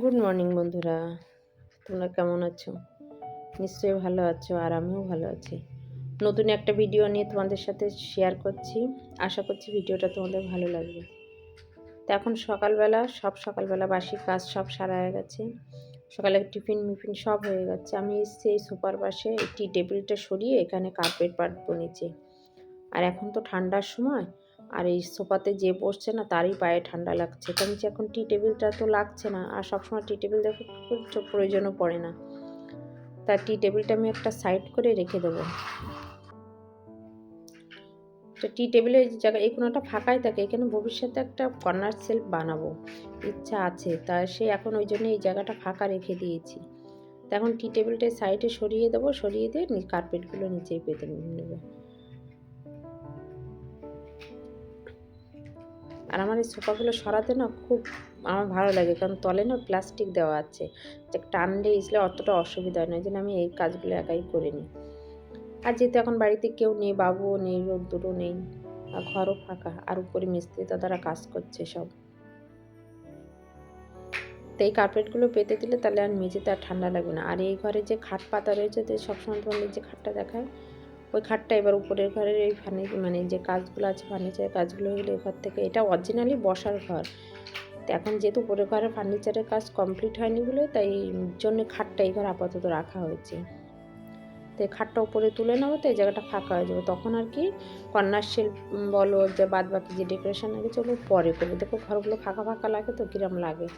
Good morning বন্ধুরা। তোমরা কেমন আছো? নিশ্চয়ই ভালো আছো, আর আমিও ভালো আছি। নতুন একটা ভিডিও নিয়ে তোমাদের সাথে শেয়ার করছি। আশা করছি ভিডিওটা তোমাদের ভালো লাগবে। তো এখন সকালবেলা, সব সকালবেলা বাসি কাজ সব সারা হয়ে গেছে। সকালে টিফিন মিফিন সব হয়ে গেছে। আমি এসছি এই সুপার পাশে টি টেবিলটা সরিয়ে এখানে কার্পেট পাতবো নিচে। আর এখন তো ঠান্ডার সময় আর এই সোফাতে যে বসছে না, তারই পায়ে ঠান্ডা লাগছে। কারণ যে এখন টি টেবিলটা তো লাগছে না, আর সবসময় টি টেবিল দেখো প্রয়োজনও পড়ে না। তা টি টেবিলটা আমি একটা সাইড করে রেখে দেবো। তো টি টেবিলের জায়গা, এই কোনোটা ফাঁকাই থাকে, এখানে ভবিষ্যতে একটা কর্নার সেলফ বানাবো। ইচ্ছা আছে, তা সে এখন ওই জন্য এই জায়গাটা ফাঁকা রেখে দিয়েছি। তা এখন টি টেবিলটা সাইডে সরিয়ে দেবো, সরিয়ে দিয়ে কার্পেটগুলো নিচেই পেতে নেব। আর আমার এই সোফাগুলো সরাতে না খুব আমার ভালো লাগে, কারণ তলে না প্লাস্টিক দেওয়া আছে। যে টানলে ইসলে অতটা অসুবিধা হয় না এই জন্য আমি এই কাজগুলো একাই করে নিই। আর যেহেতু এখন বাড়িতে কেউ নেই, বাবুও নেই রোদ্দুরও নেই, আর ঘরও ফাঁকা, আর উপরে মিস্ত্রি দাদারা কাজ করছে সব। তো এই কার্পেটগুলো পেতে দিলে তাহলে আর মেঝেতে আর ঠান্ডা লাগবে না। আর এই ঘরে যে খাট পাতা রয়েছে, তো সবসময় তোমাদের যে খাটটা দেখায় ওই খাটটা এবার উপরের ঘরের এই ফার্নি মানে যে কাজগুলো আছে, ফার্নিচারের কাজগুলো গেলে ঘর থেকে। এটা অরিজিনালি বসার ঘর। তো এখন যেহেতু উপরের ঘরের ফার্নিচারের কাজ কমপ্লিট হয়নি বলে, তাই জন্য খাটটা এই ঘর আপাতত রাখা হয়েছে। তো খাটটা উপরে তুলে নেব, তো এই জায়গাটা ফাঁকা হয়ে যাবে। তখন আর কি কন্যার শিল্প বলো যে বাদ বাকি যে ডেকোরেশন লাগে চলো, পরে করব। দেখো ঘরগুলো ফাঁকা ফাঁকা লাগে তো, কিরম লাগে।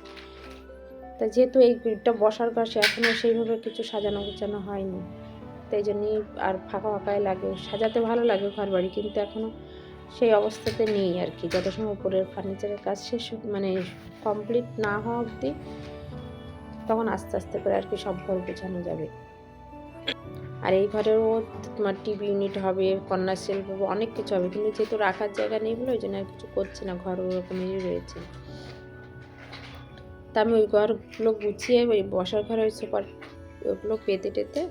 তা যেহেতু এইটা বসার ঘর, সে এখনও সেইভাবে কিছু সাজানো গোছানো হয়নি। তাই জন্যই আর ফাঁকা ফাঁকায় লাগে। সাজাতে ভালো লাগে ঘর বাড়ি কিন্তু এখনও সেই অবস্থাতে নেই আর কি। যত সময় উপরের ফার্নিচারের কাজ শেষ মানে কমপ্লিট না হওয়া অবধি তখন আস্তে আস্তে করে আর কি সব ঘর গোছানো যাবে। আর এই ঘরেও তোমার টিভি ইউনিট হবে, কন্যা শিল্প, অনেক কিছু হবে। কিন্তু যেহেতু রাখার জায়গা নেই বলে ওই জন্য আর কিছু করছে না, ঘর ওরকমই রয়েছে। তা আমি ওই ঘরগুলো গুছিয়ে ওই বসার ঘরে ওই সুপার ওগুলো পেতে টেতে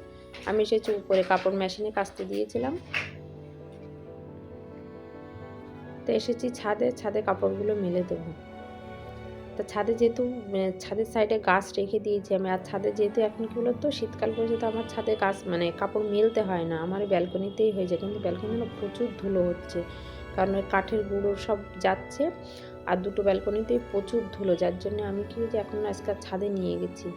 আমি এসেছি উপরে কাপড় মেশিনে কাচতে দিয়েছিলাম। তো এসেছি ছাদে ছাদে কাপড়গুলো মেলে দেবো। তো ছাদে যেহেতু ছাদের সাইডে গাছ রেখে দিয়েছি আমি, আর ছাদে যেহেতু এখন কী বলতো, শীতকাল পর্যন্ত আমার ছাদে গাছ মানে কাপড় মেলতে হয় না, আমার ব্যালকনিতেই হয়ে যায়, কিন্তু ব্যালকনিতে প্রচুর ধুলো হচ্ছে, কারণ ওই কাঠের গুঁড়ো সব যাচ্ছে, আর দুটো ব্যালকনিতেই প্রচুর ধুলো, যার জন্য আমি কি যে এখন আজকে ছাদে নিয়ে গেছি।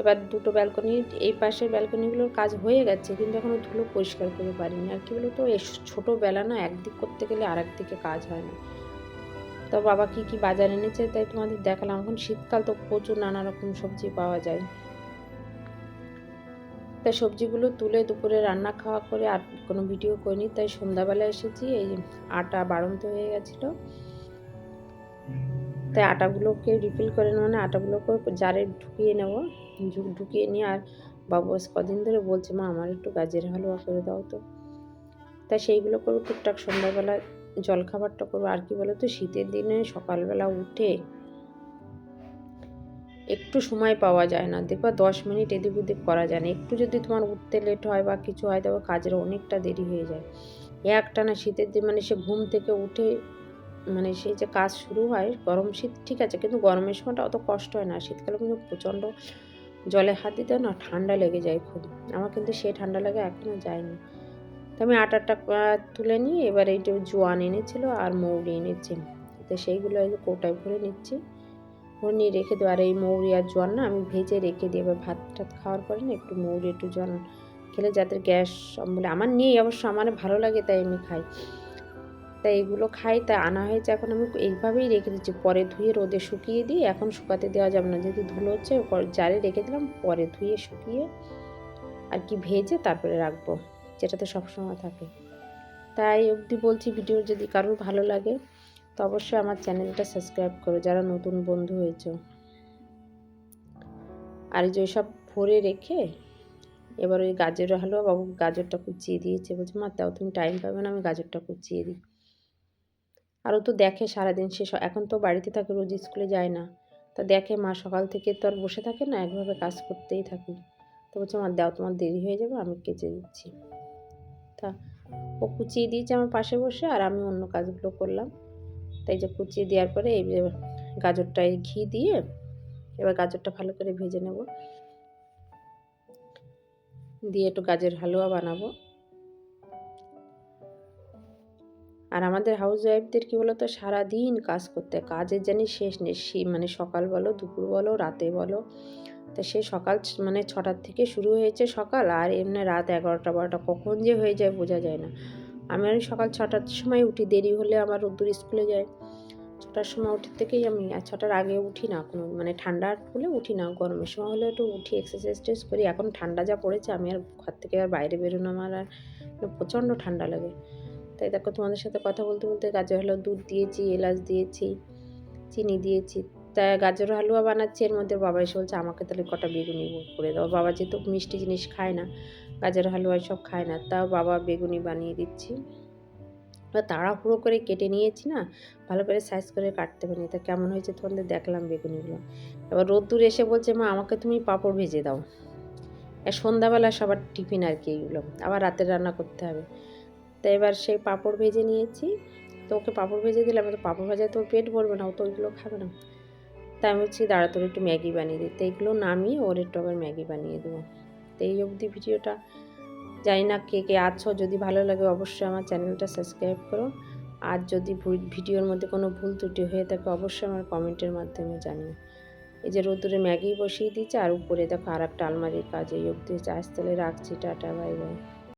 এবার দুটো ব্যালকনি এই পাশের ব্যালকনিগুলোর কাজ হয়ে গেছে, কিন্তু এখনও ধুলো পরিষ্কার করে পারিনি। আর কি বলো তো এই ছোটোবেলা না একদিক করতে গেলে আর একদিকে কাজ হয় না। তো বাবা কি কি বাজার এনেছে? তাই তোমাদের দেখালাম। এখন শীতকাল তো প্রচুর নানা রকম সবজি পাওয়া যায়। তাই সবজিগুলো তুলে দুপুরে রান্না খাওয়া করে আর কোনো ভিডিও করিনি। তাই সন্ধ্যাবেলা এসেছি, এই আটা বাড়ন্ত হয়ে গেছিল। তাই আটাগুলোকে রিফিল করে মানে আটাগুলোকে জারে ঢুকিয়ে নেব। ঢুকিয়ে নিয়ে আর বাবু কদিন ধরে বলছে, মা, আমার একটু গাজের হালুয়া করে দাও তো। তাই সেইগুলো করব, টুকটাক সন্ধ্যাবেলা জলখাবারটা করব। আর কি বলো তো শীতের দিনে সকালবেলা উঠে একটু সময় পাওয়া যায় না। দেখবা দশ মিনিট এদিক ওদিক করা যায় না। একটু যদি তোমার উঠতে লেট হয় বা কিছু হয়, তবে কাজের অনেকটা দেরি হয়ে যায়। একটানা শীতের দিন মানে সে ঘুম থেকে উঠে মানে সেই যে কাজ শুরু হয়, গরম শীত ঠিক আছে, কিন্তু গরমের সময়টা অত কষ্ট হয় না। শীতকালে কিন্তু প্রচণ্ড জলে হাত দিতে না, ঠান্ডা লেগে যায় খুব। আমার কিন্তু সেই ঠান্ডা লাগে এখনও যায়নি। তো আমি আটাটা তুলে নিয়ে এবার এই জোয়ান এনেছিল আর মৌরি এনেছি। তো সেইগুলো কৌটায় ভরে নিচ্ছি। নিয়ে রেখে দেবো। আর এই মৌরি আর জোয়ান না আমি ভেজে রেখে দিই। এবার ভাত টাত খাওয়ার পরে না একটু মৌরি, একটু জোয়ান খেলে যাদের গ্যাস বলে আমার নেই অবশ্য, আমার ভালো লাগে তাই আমি খাই। তাই এগুলো খাই, তাই আনা হয়েছে। এখন আমি এইভাবেই রেখে দিচ্ছি। পরে ধুয়ে রোদে শুকিয়ে দিই, এখন শুকাতে দেওয়া যাবে না। যেহেতু ধুলো হচ্ছে জারে রেখে দিলাম, পরে ধুয়ে শুকিয়ে আর কি ভেজে তারপরে রাখব, যেটাতে সবসময় থাকে। তাই অবধি বলছি, ভিডিও যদি কারোর ভালো লাগে, তো অবশ্যই আমার চ্যানেলটা সাবস্ক্রাইব করো, যারা নতুন বন্ধু হয়েছ। আর যে সব ভরে রেখে, এবার ওই গাজর হালুয়া বাবু গাজরটা কুচিয়ে দিয়েছে। বলছে, মা, তাও তুমি টাইম পাবে না, আমি গাজরটা কুচিয়ে দিই। আরও তো দেখে সারাদিন সে এখন তো বাড়িতে থাকে, রোজ স্কুলে যায় না। তা দেখে মা সকাল থেকে তো আর বসে থাকে না, একভাবে কাজ করতেই থাকি। তো বলছে আমার দাও, তোমার দেরি হয়ে যাবে, আমি কেচে দিচ্ছি। তা ও কুচিয়ে দিয়েছে আমার পাশে বসে, আর আমি অন্য কাজগুলো করলাম। তাই যে কুচিয়ে দেওয়ার পরে এই গাজরটায় ঘি দিয়ে এবার গাজরটা ভালো করে ভেজে নেব। দিয়ে একটু গাজর হালুয়া বানাবো। আর আমাদের হাউস ওয়াইফদের কী বলো তো সারাদিন কাজ করতে, কাজের জানি শেষ নেই। মানে সকাল বলো, দুপুর বলো, রাতে বলো। তা সে সকাল মানে ছটার থেকে শুরু হয়েছে সকাল, আর এমনি রাত এগারোটা, বারোটা, কখন যে হয়ে যায় বোঝা যায় না। আমি ওই সকাল ছটার সময় উঠি, দেরি হলে আমার রোদ্দুর স্কুলে যায়। ছটার সময় উঠে থেকেই আমি, আর ছটার আগে উঠি না, কোনো মানে ঠান্ডা হলে উঠি না, গরমের সময় হলে একটু উঠি এক্সারসাইজ টেস করি। এখন ঠান্ডা যা পড়েছে, আমি আর ঘর থেকে আর বাইরে বেরোনো আমার আর প্রচণ্ড ঠান্ডা লাগে। তাই দেখো তোমাদের সাথে কথা বলতে বলতে গাজর হালুয়া দুধ দিয়েছি, এলাচ দিয়েছি, চিনি দিয়েছি। তাই গাজর হালুয়া বানাচ্ছি, এর মধ্যে বাবা এসে বলছে, আমাকে তাহলে কটা বেগুনি করে দাও। বাবা যেহেতু মিষ্টি জিনিস খায় না, গাজর হালুয়া সব খায় না, তাও বাবা বেগুনি বানিয়ে দিচ্ছি। এবার তাড়াহুড়ো করে কেটে নিয়েছি না, ভালো করে সাইজ করে কাটতে পারিনি। তা কেমন হয়েছে তোমাদের দেখলাম বেগুনিগুলো। এবার রোদ্দুর এসে বলছে, মা, আমাকে তুমি পাঁপড় ভেজে দাও। সন্ধ্যাবেলা সবার টিফিন আর কি এগুলো। আবার রাতের রান্না করতে হবে। তো এবার সেই পাঁপড় ভেজে নিয়েছি। তো ওকে পাঁপড় ভেজে দিলাম তো পাঁপড় ভাজায় তো ওর পেট ভরবে না, ও তো ওইগুলো খাবে না। তাই আমি হচ্ছে তাড়াতাড়ি একটু ম্যাগি বানিয়ে দিই তো এইগুলো নামিয়ে ওর একটু আবার ম্যাগি বানিয়ে দেবো। তো এই অবধি ভিডিওটা। জানি না কে কে আছো, যদি ভালো লাগে অবশ্যই আমার চ্যানেলটা সাবস্ক্রাইব করো। আর যদি ভিডিওর মধ্যে কোনো ভুল ত্রুটি হয়ে থাকে, অবশ্যই আমার কমেন্টের মাধ্যমে জানিও। এই যে রোদ্দুরে ম্যাগি বসিয়ে দিচ্ছে আর উপরে দেখো আর একটা আলমারির কাজ, এই অবধি আজ তাহলে রাখছি, টাটা, বাই বাই।